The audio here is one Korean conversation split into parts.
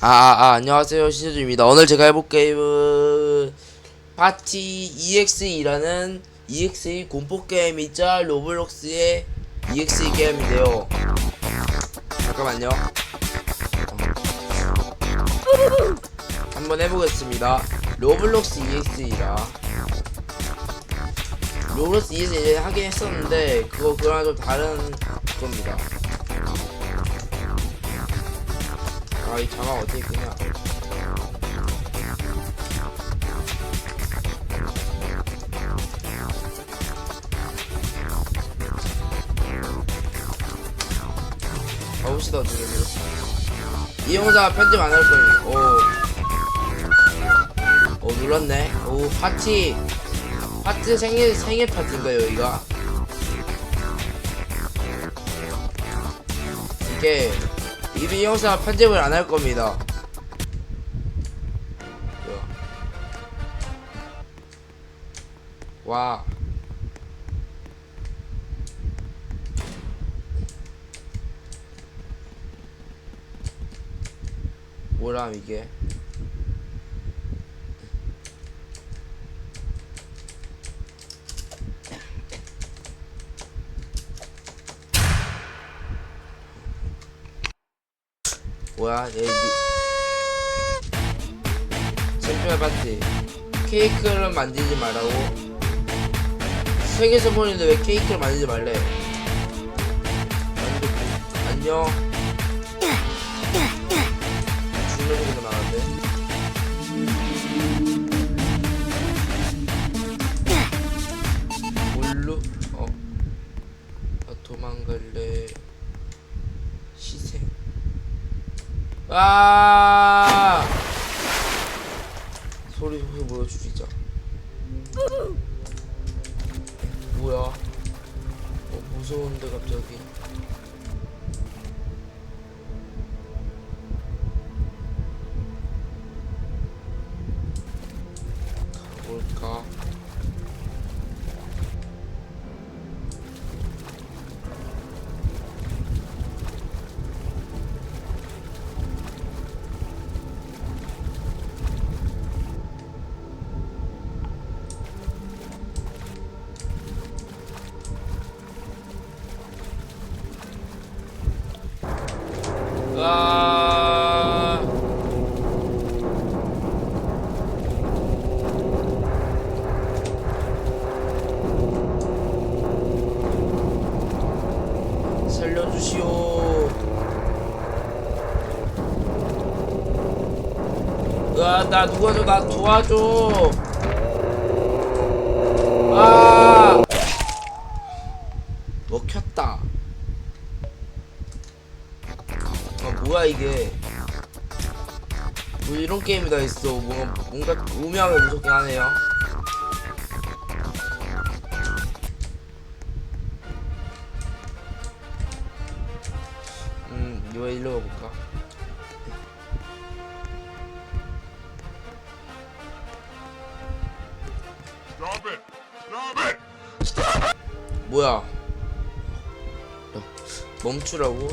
아, 아, 아, 안녕하세요. 신세주입니다. 오늘 제가 해볼 게임은 파티 EXE라는 EXE 공포 게임이자 로블록스의 EXE 게임인데요. 잠깐만요. 어. 한번 해보겠습니다. 로블록스 EXE라. 로블록스 EXE 예전에 하긴 했었는데 그거 그거랑 좀 다른 겁니다 아 이 자막 어떻게 끄냐 가봅시다 어떻게 이 영상 편집 안 할 거예요. 오. 오 눌렀네. 오 파티. 파티 생일 생일 파티인가요 여기가 이게 이 영상 편집을 안 할 겁니다. 와. 뭐람 이게? 뭐야? 얘 챔피언 파티 케이크를 만들지 말라고? 생일 선물인데 왜 케이크를 만들지 말래? 안녕. 죽는 소리가 아, 도망갈래 희생 아! 소리 소리 죽이자 뭐야? 어 무서운데 갑자기 나 누가 나 도와줘. 아! 먹혔다. 아, 뭐야 이게? 뭐 이런 게임이 다 있어. 뭔가 뭔가 우명하게 무섭긴 하네요. 음, 이거 일로 가볼까? 뭐야? 야, 멈추라고?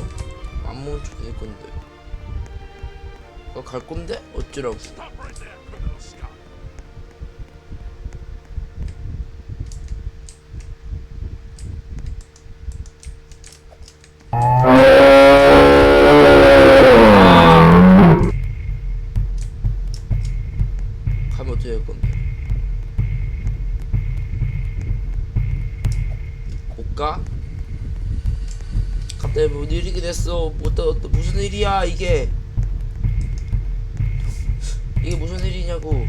안 멈춰도 될 건데. 어, 갈 건데? 어쩌라고? 볼까? 갑자기 뭐 일이게 됐어. 뭐, 또, 또 무슨 일이야 이게? 이게 무슨 일이냐고?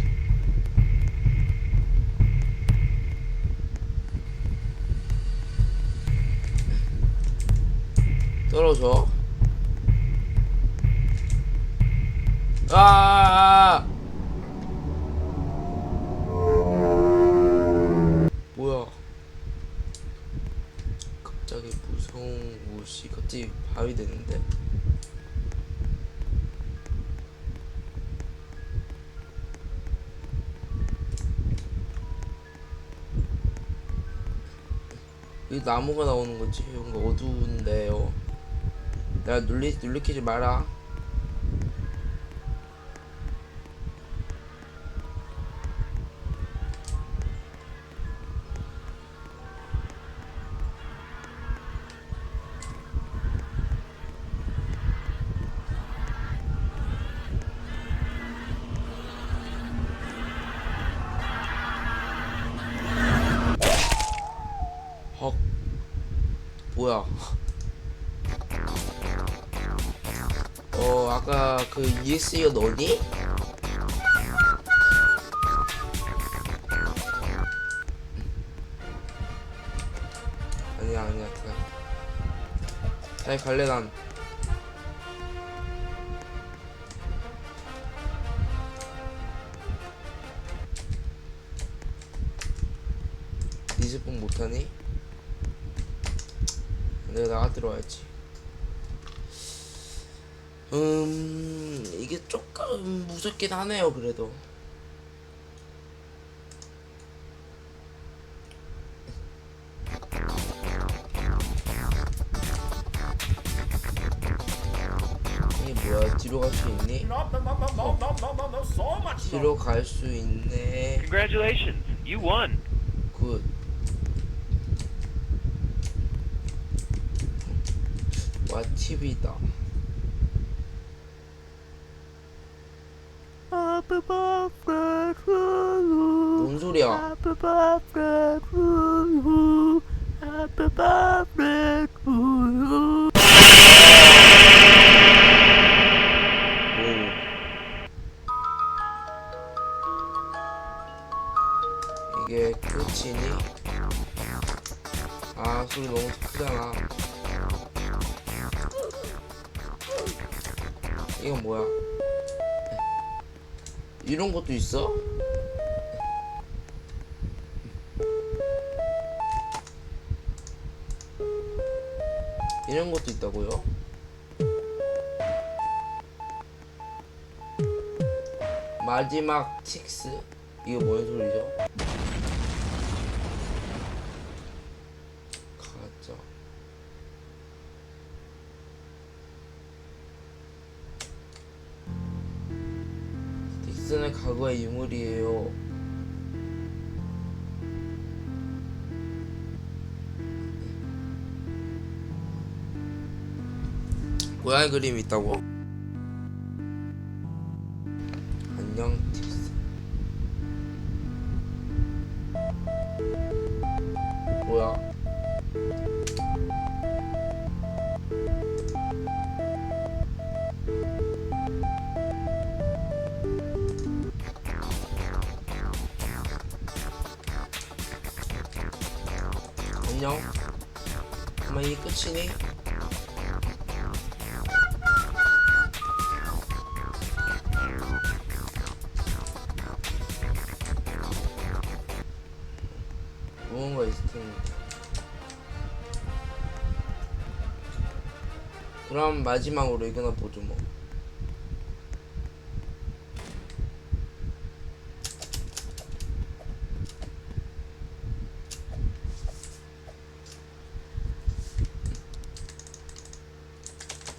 떨어져. 아! 곳이 갑자기 밤이 됐는데? 이 나무가 나오는 거지. 뭔가 어두운데요. 내가 눌리 눌리키지 마라 헉 뭐야 어 아까 그 ESU 너니? 아니야 아니야 그냥 아니 갈래 난 20분 못하니? 내가 나가 들어와야지. 음, 이게 조금 무섭긴 하네요, 그래도. 이게 뭐야, 뒤로 갈 수 있니? 뒤로 갈 수 있네. Congratulations, you won. 굿. 왓팁이다. 뭔 소리야 이건 뭐야 이런 것도 있어? 이런 것도 있다고요? 마지막 칙스? 이거 뭔 소리죠? 과거의 유물이에요 고양이 그림이 있다고? 끝이니? 무언가 있을 그럼 마지막으로 이거나 보죠 뭐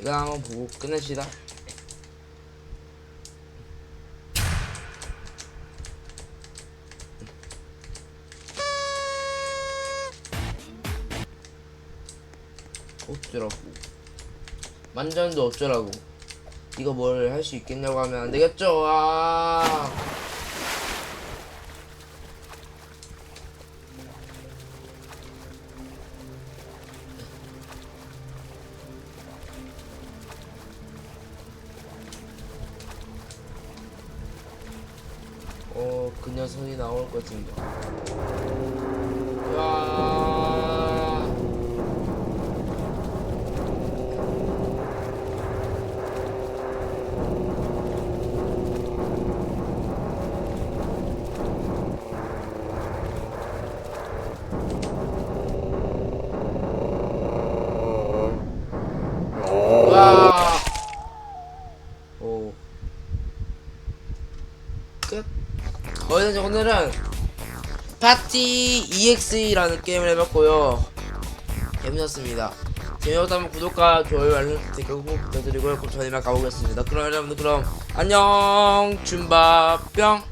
이거 한번 보고 끝냅시다. 어쩌라고. 만졌는데 어쩌라고. 이거 뭘 할 수 있겠냐고 하면 안 되겠죠? 아 그 녀석이 나올 것인가. 야. 와. 오. 끝. 어, 이제 오늘은 파티 EXE라는 게임을 해봤고요. 재밌었습니다. 재미없다면 구독과 좋아요, 알림 설정 꼭 부탁드리고요. 그럼 저희만 가보겠습니다. 그럼 여러분들 그럼 안녕 줌바뿅